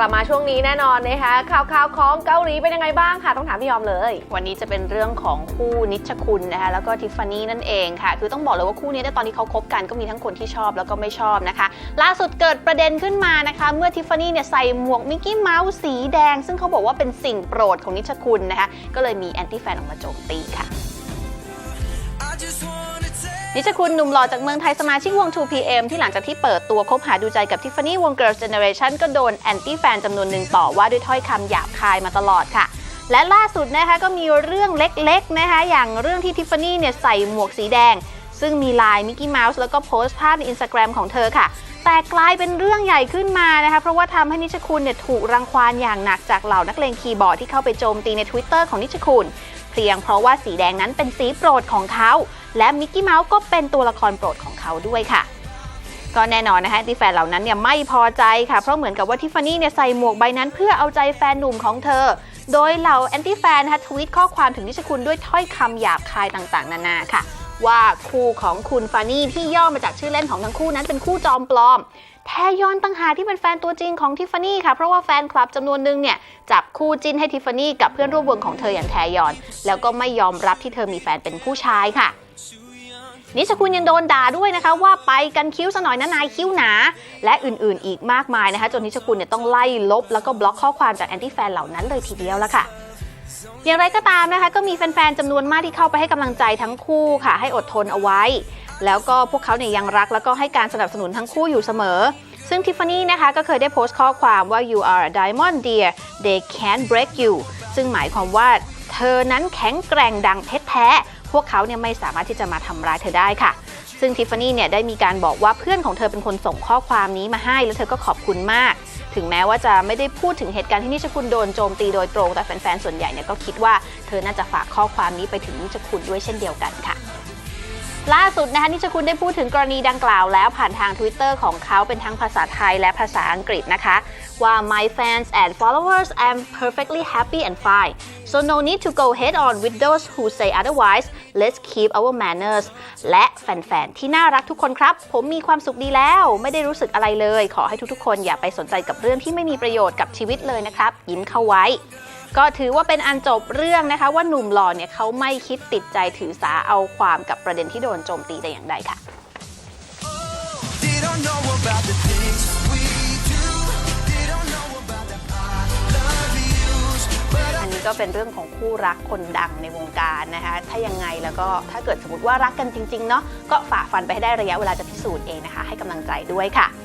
กลับมาช่วงนี้แน่นอนนะคะข่าวข่าวของเกาหลีเป็นยังไงบ้างค่ะ ต้องถามพี่ยอมเลย วันนี้จะเป็นเรื่องของคู่นิชคุณนะคะแล้วก็ทิฟฟานี่นั่นเองค่ะ คือต้องบอกเลยว่าคู่นี้เนี่ตอนที่เขาคบกันก็มีทั้งคนที่ชอบแล้วก็ไม่ชอบนะคะ ล่าสุดเกิดประเด็นขึ้นมานะคะ เมื่อทิฟฟานี่เนี่ยใส่หมวกมิกกี้เมาส์สีแดง ซึ่งเขาบอกว่าเป็นสิ่งโปรดของนิชคุณนะคะก็เลยมีแอนตี้แฟนออกมาโจมตีค่ะ นิชคุณหนุ่มหล่อจากเมืองไทยสมาชิกวง 2PM ที่หลังจากที่เปิดตัวคบหาดูใจกับทิฟฟานี่วง Girls Generation ก็โดนแอนตี้แฟนจำนวนหนึ่งต่อว่าด้วยถ้อยคำหยาบคายมาตลอดค่ะ และล่าสุดนะคะก็มีเรื่องเล็กๆนะคะอย่างเรื่องที่ทิฟฟานี่เนี่ยใส่หมวกสีแดง ซึ่งมีลายมิกกี้เมาส์แล้วก็โพสต์ภาพในอินสตาแกรมของเธอค่ะ แต่กลายเป็นเรื่องใหญ่ขึ้นมานะคะเพราะว่าทำให้นิชคุณเนี่ยถูกรังควานอย่างหนักจากเหล่านักเลงคีย์บอร์ดที่เข้าไปโจมตีใน Twitter ของนิชคุณเพียงเพราะว่าสีแดงนั้นเป็นสีโปรดของเขา และมิกกี้เมาส์ก็เป็นตัวละครโปรดของเขาด้วยค่ะก็แน่นอนนะคะที่แฟนเหล่านั้นเนี่ยไม่พอใจค่ะ เพราะเหมือนกับว่าทิฟฟานี่เนี่ยใส่หมวกใบนั้นเพื่อเอาใจแฟนหนุ่มของเธอ โดยเหล่าแอนตี้แฟนนะคะทวีตข้อความถึงนิชคุณด้วยถ้อยคำหยาบคายต่างๆ นานาค่ะ ว่าคู่ของคุณฟานี่ที่ย่อมาจากชื่อเล่นของทั้งคู่นั้นเป็นคู่จอมปลอม แทยอนต่างหากที่เป็นแฟนตัวจริงของทิฟฟานี่ค่ะ เพราะว่าแฟนคลับจำนวนหนึ่งเนี่ยจับคู่จิ้นให้ทิฟฟานี่กับเพื่อนร่วมวงของเธออย่างแทยอน แล้วก็ไม่ยอมรับที่เธอมีแฟนเป็นผู้ชายค่ะ นิชคุณยังโดนด่าด้วยนะคะ ว่าไปกันคิ้วซะหน่อยนะนายคิ้วหนา และอื่นๆ อีกมากมายนะคะ จนนิชคุณเนี่ยต้องไล่ลบ แล้วก็บล็อกข้อความจากแอนตี้แฟนเหล่านั้นเลยทีเดียวละค่ะอย่างไรก็ตามนะคะก็มีแฟนๆจำนวนมากที่เข้าไปให้กำลังใจทั้งคู่ค่ะ ให้อดทนเอาไว้ แล้วก็พวกเขาเนี่ยยังรักแล้วก็ให้การสนับสนุนทั้งคู่อยู่เสมอ ซึ่งทิฟฟานี่นะคะก็เคยได้โพสต์ข้อความว่า you are a diamond dear they can't break you ซึ่งหมายความว่า เธอนั้นแข็งแกร่งดังเพชรแท้ พวกเขาเนี่ยไม่สามารถที่จะมาทำร้ายเธอได้ค่ะซึ่งทิฟฟานี่เนี่ยได้มีการบอกว่าเพื่อนของเธอเป็นคนส่งข้อความนี้มาให้ แล้วเธอก็ขอบคุณมาก ถึงแม้ว่าจะไม่ได้พูดถึงเหตุการณ์ที่นิชคุณโดนโจมตีโดยตรง แต่แฟนๆ ส่วนใหญ่เนี่ยก็คิดว่าเธอน่าจะฝากข้อความนี้ไปถึงนิชคุณด้วยเช่นเดียวกันค่ะ ล่าสุดนะคะนิชคุณได้พูดถึงกรณีดังกล่าวแล้วผ่านทาง Twitter ของเขาเป็นทั้งภาษาไทยและภาษาอังกฤษนะคะ ว่า my fans and followers I'm perfectly happy and fine so no need to go head on with those who say otherwise let's keep our manners และแฟนๆที่น่ารักทุกคนครับ ผมมีความสุขดีแล้ว ไม่ได้รู้สึกอะไรเลย ขอให้ทุกๆ คนอย่าไปสนใจกับเรื่องที่ไม่มีประโยชน์กับชีวิตเลยนะครับ ยิ้มเข้าไว้ก็ถือว่าเป็นอันจบเรื่องนะคะว่าหนุ่มหล่อเนี่ยเขาไม่คิดติดใจถือสาเอาความกับประเด็นที่โดนโจมตีแต่อย่างใดค่ะ ก็เป็นเรื่องของคู่รักคนดังในวงการนะคะ ถ้ายังไงแล้วก็ถ้าเกิดสมมติว่ารักกันจริงๆเนาะก็ฝ่าฟันไปให้ได้ระยะเวลาจะพิสูจน์เองนะคะ ให้กำลังใจด้วยค่ะ